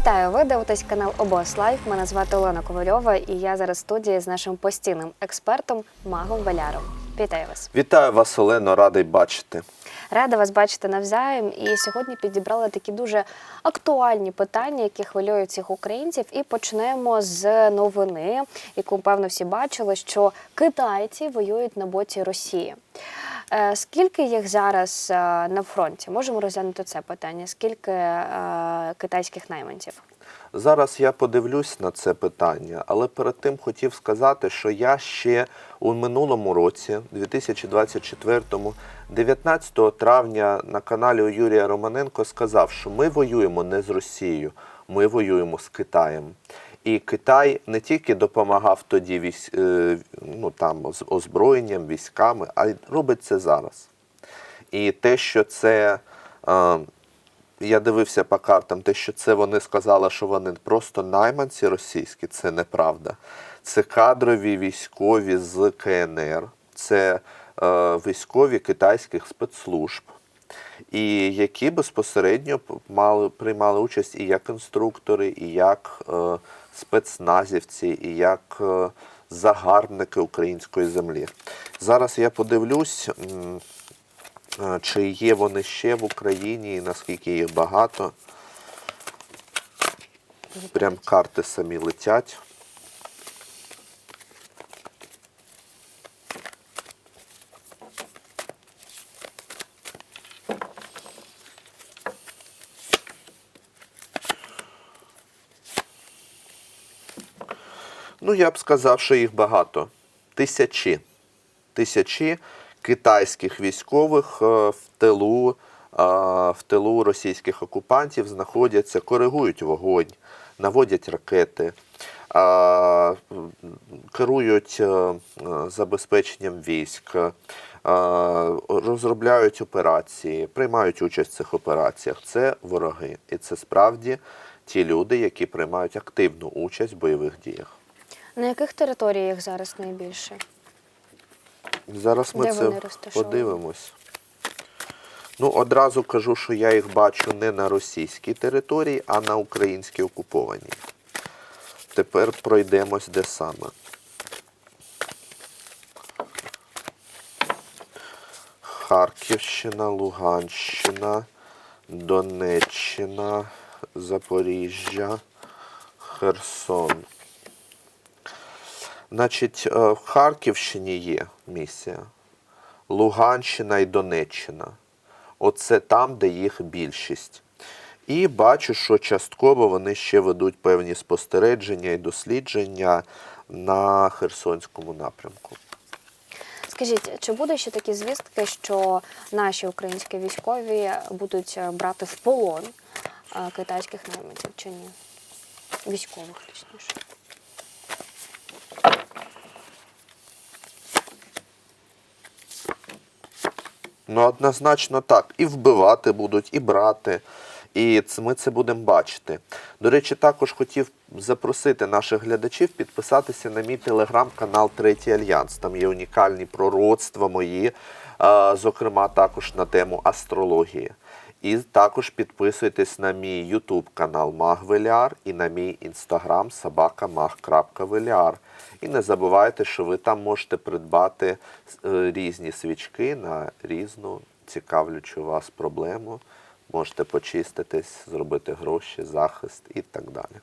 Вітаю! Ви дивитесь канал Обос Лайф. Мене звати Олена Ковальова, і я зараз в студії з нашим постійним експертом Магом Валяром. Вітаю вас! Вітаю вас, Олено, радий бачити. Рада вас бачити навзаєм. І сьогодні підібрали такі дуже актуальні питання, які хвилюють всіх українців. І почнемо з новини, яку певно всі бачили, що китайці воюють на боці Росії. Е, Скільки їх зараз е, на фронті? Можемо розглянути це питання. Скільки е, китайських найманців? Зараз я подивлюсь на це питання, але перед тим хотів сказати, що я ще у минулому році, 2024-му, 19 травня на каналі у Юрія Романенко сказав, що ми воюємо не з Росією, ми воюємо з Китаєм. І Китай не тільки допомагав тоді е, ну, там, з озброєнням, військами, а й робить це зараз. І те, що це. е, я дивився по картам, те, що це вони сказали, що вони просто найманці російські, це неправда. Це кадрові військові з КНР, це е, військові китайських спецслужб, і які безпосередньо мали, приймали участь і як інструктори, і як е, спецназівці, і як е, загарбники української землі. Зараз я подивлюсь. Е, Чи є вони ще в Україні і наскільки їх багато? Прям карти самі летять. Ну, я б сказав, що їх багато. Тисячі. Тисячі китайських військових е, в тилу, е, в тилу російських окупантів знаходяться, коригують вогонь, наводять ракети, е, керують забезпеченням військ, розробляють операції, приймають участь в цих операціях. Це вороги. І це справді ті люди, які приймають активну участь в бойових діях. На яких територіях зараз найбільше? Зараз ми Де це вони розташовані? подивимось. Ну, одразу кажу, що я їх бачу не на російській території, а на українській окупованій. Тепер пройдемось де саме. Харківщина, Луганщина, Донеччина, Запоріжжя, Херсон. Значить, е, в Харківщині є місія, Луганщина і Донеччина. Оце там, де їх більшість. І бачу, що частково вони ще ведуть певні спостереження і дослідження на Херсонському напрямку. Скажіть, чи буде ще такі звістки, що наші українські військові будуть е, брати в полон е, китайських найманців чи ні? Військових, точніше. Ну, однозначно так. І вбивати будуть, і брати. І ми це будемо бачити. До речі, також хотів запросити наших глядачів підписатися на мій телеграм-канал Третій Альянс. Там є унікальні пророцтва мої, зокрема, також на тему астрології. І також підписуйтесь на мій Ютуб канал Магвеляр і на мій інстаграм собакамаг.веляр. І не забувайте, що ви там можете придбати е, різні свічки на різну цікавлячу вас проблему. Можете почиститись, зробити гроші, захист і так далі.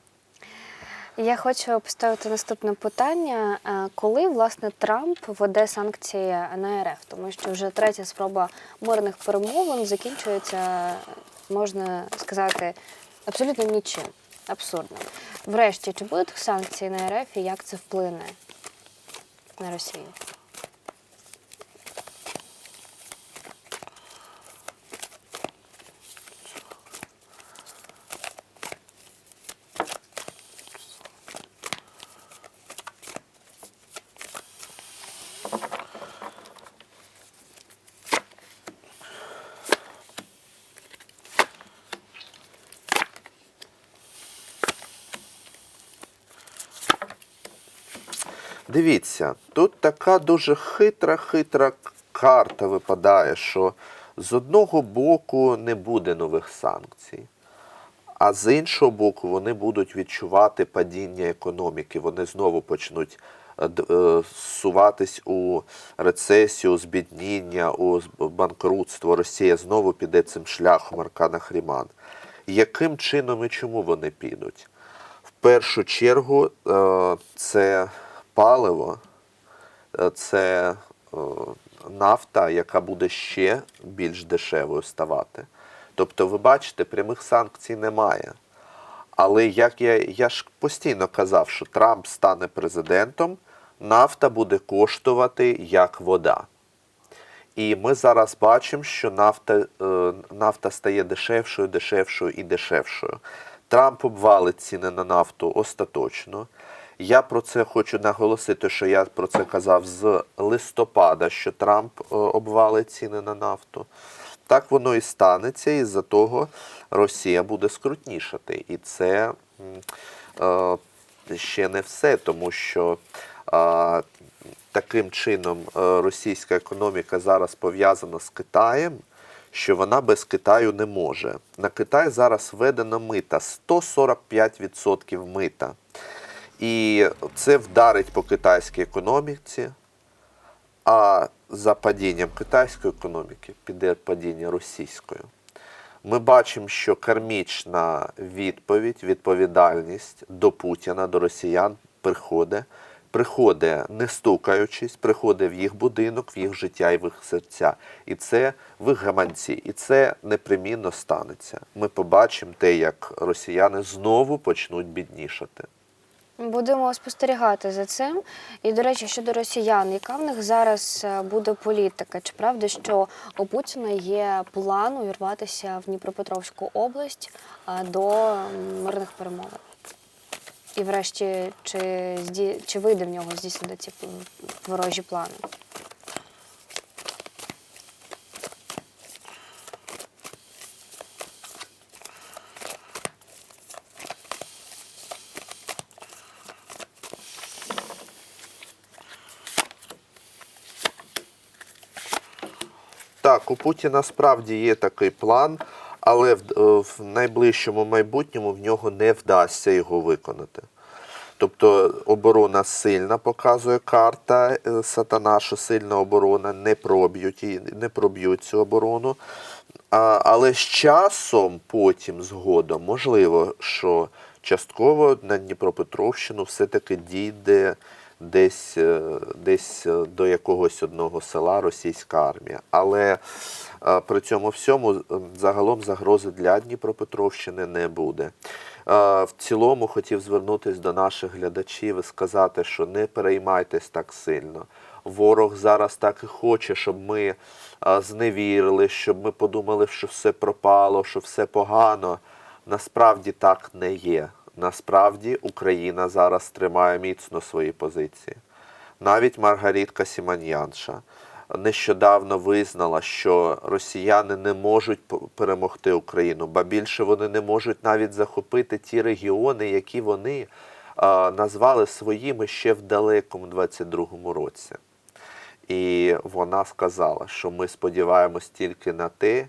Я хочу поставити наступне питання. Е, Коли власне Трамп введе санкції на РФ? Тому що вже третя спроба мирних перемовин закінчується, можна сказати, абсолютно нічим. Абсурдно. Врешті, чи будуть санкції на РФ і як це вплине на Росію? Дивіться, тут така дуже хитра-хитра карта випадає, що з одного боку не буде нових санкцій, А з іншого боку, вони будуть відчувати падіння економіки. Вони знову почнуть е, е, зсуватись у рецесію, збідніння, у банкрутство. Росія знову піде цим шляхом Аркана Хріман. Яким чином і чому вони підуть? В першу чергу е, це паливо, е, це е, нафта, яка буде ще більш дешевою ставати. Тобто, ви бачите, прямих санкцій немає. Але як я, я ж постійно казав, що Трамп стане президентом, нафта буде коштувати як вода. І ми зараз бачимо, що нафта, е, нафта стає дешевшою, дешевшою і дешевшою. Трамп обвалить ціни на нафту остаточно. Я про це хочу наголосити, що я про це казав з листопада, що Трамп е, обвалить ціни на нафту. Так воно і станеться, і за того Росія буде скрутнішати. І це е, ще не все, тому що е, таким чином е, російська економіка зараз пов'язана з Китаєм, що вона без Китаю не може. На Китай зараз введено мита 145% мита. І це вдарить по китайській економіці, а за падінням китайської економіки піде падіння російської. Ми бачимо, що кармічна відповідь, відповідальність до Путіна, до росіян приходить. Приходить не стукаючись, приходить в їх будинок, в їх життя і в їх серця. І це в їх гаманці. І це непримінно станеться. Ми побачимо те, як росіяни знову почнуть біднішати. Будемо спостерігати за цим. І, до речі, щодо росіян, яка в них зараз е, буде політика? Чи правда, що у Путіна є план увірватися в Дніпропетровську область е, до мирних перемовин? І врешті, чи, чи вийде в нього здійснити ці ворожі плани? У Путіна справді є такий план, але в, е, в найближчому майбутньому в нього не вдасться його виконати. Тобто оборона сильна, показує карта е, сатана, що сильна оборона, не проб'ють її, не проб'ють цю оборону. А, але з часом, потім, згодом, можливо, що частково на Дніпропетровщину все-таки дійде десь, е, десь е, до якогось одного села російська армія. Але е, при цьому всьому загалом загрози для Дніпропетровщини не буде. В цілому хотів звернутися до наших глядачів і сказати, що не переймайтесь так сильно. Ворог зараз так і хоче, щоб ми зневірили, щоб ми подумали, що все пропало, що все погано. Насправді так не є. Насправді Україна зараз тримає міцно свої позиції. Навіть Маргарітка Сіманьянша нещодавно визнала, що росіяни не можуть перемогти Україну, ба більше вони не можуть навіть захопити ті регіони, які вони а, назвали своїми ще в далекому 22-му році. І вона сказала, що ми сподіваємось тільки на те,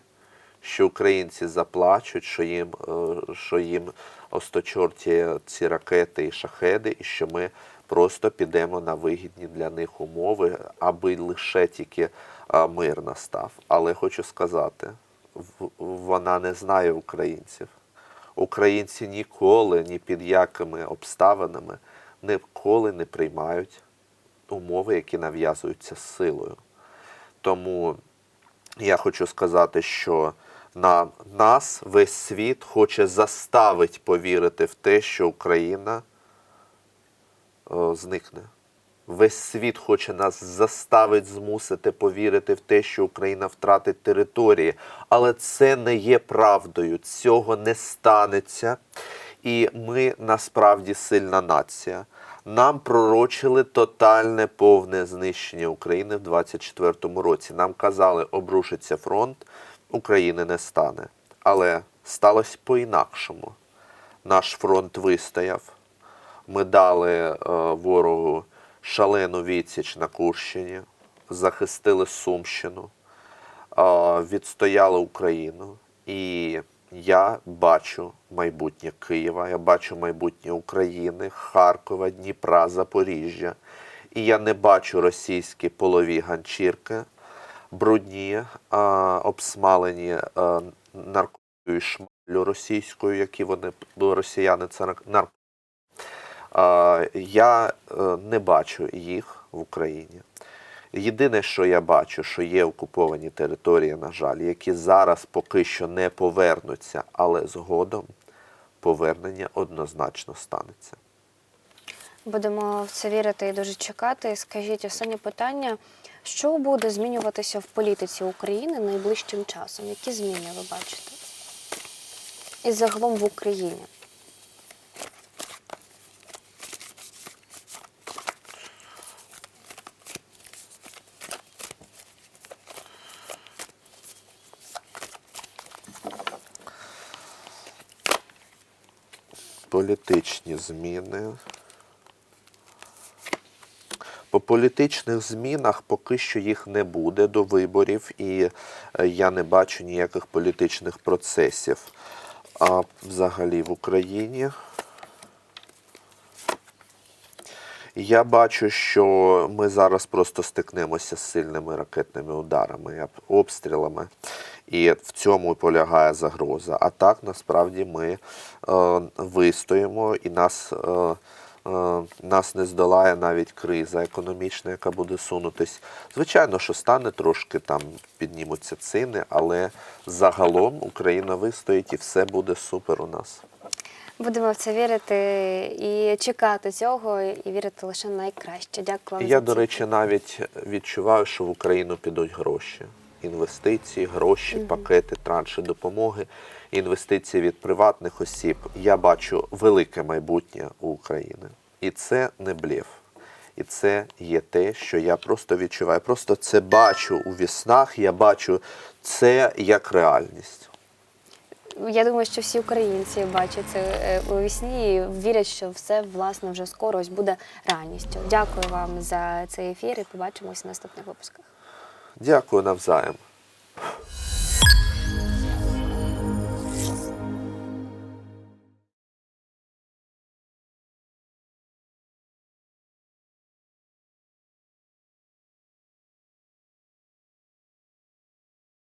що українці заплачуть, що їм, е, що їм осточорті ці ракети і шахеди, і що ми просто підемо на вигідні для них умови, аби лише тільки е, мир настав. Але хочу сказати, вона не знає українців. Українці ніколи, ні під якими обставинами ніколи не приймають умови, які нав'язуються силою. Тому я хочу сказати, що на нас весь світ хоче заставити повірити в те, що Україна е, зникне. Весь світ хоче нас заставити змусити повірити в те, що Україна втратить території. Але це не є правдою. Цього не станеться. І ми насправді сильна нація. Нам пророчили тотальне повне знищення України в 24-му році. Нам казали, обрушиться фронт, України не стане. Але сталося по-інакшому. Наш фронт вистояв. Ми дали е, ворогу шалену відсіч на Курщині, захистили Сумщину, е, відстояли Україну. І я бачу майбутнє Києва, я бачу майбутнє України, Харкова, Дніпра, Запоріжжя. І я не бачу російські полові ганчірки, брудні, а, обсмалені а, наркотою шмалю російською, які вони росіяни це нарко. А, я е, не бачу їх в Україні. Єдине, що я бачу, що є окуповані території, на жаль, які зараз поки що не повернуться, але згодом повернення однозначно станеться. Будемо в це вірити і дуже чекати. Скажіть останнє питання: що буде змінюватися в політиці України найближчим часом? Які зміни ви бачите? І загалом в Україні? Політичні зміни. По політичних змінах поки що їх не буде до виборів, і е, я не бачу ніяких політичних процесів. А взагалі в Україні я бачу, що ми зараз просто стикнемося з сильними ракетними ударами, обстрілами. І в цьому полягає загроза. А так насправді ми е, вистоїмо і нас, е, е, нас не здолає навіть криза економічна, яка буде сунутись. Звичайно, що стане трошки там, піднімуться ціни, але загалом Україна вистоїть і все буде супер у нас. Будемо в це вірити і чекати цього, і вірити лише найкраще. Дякую вам. я, за до речі, навіть відчуваю, що в Україну підуть гроші. Інвестиції, гроші, пакети, транші допомоги, інвестиції від приватних осіб. Я бачу велике майбутнє у України. І це не блєв. І це є те, що я просто відчуваю. Просто це бачу у віснах, я бачу це як реальність. Я думаю, що всі українці бачать це е, у вісні і вірять, що все власне вже скоро ось буде реальністю. Дякую вам за цей ефір і побачимось в наступних випусках. Дякую навзаєм.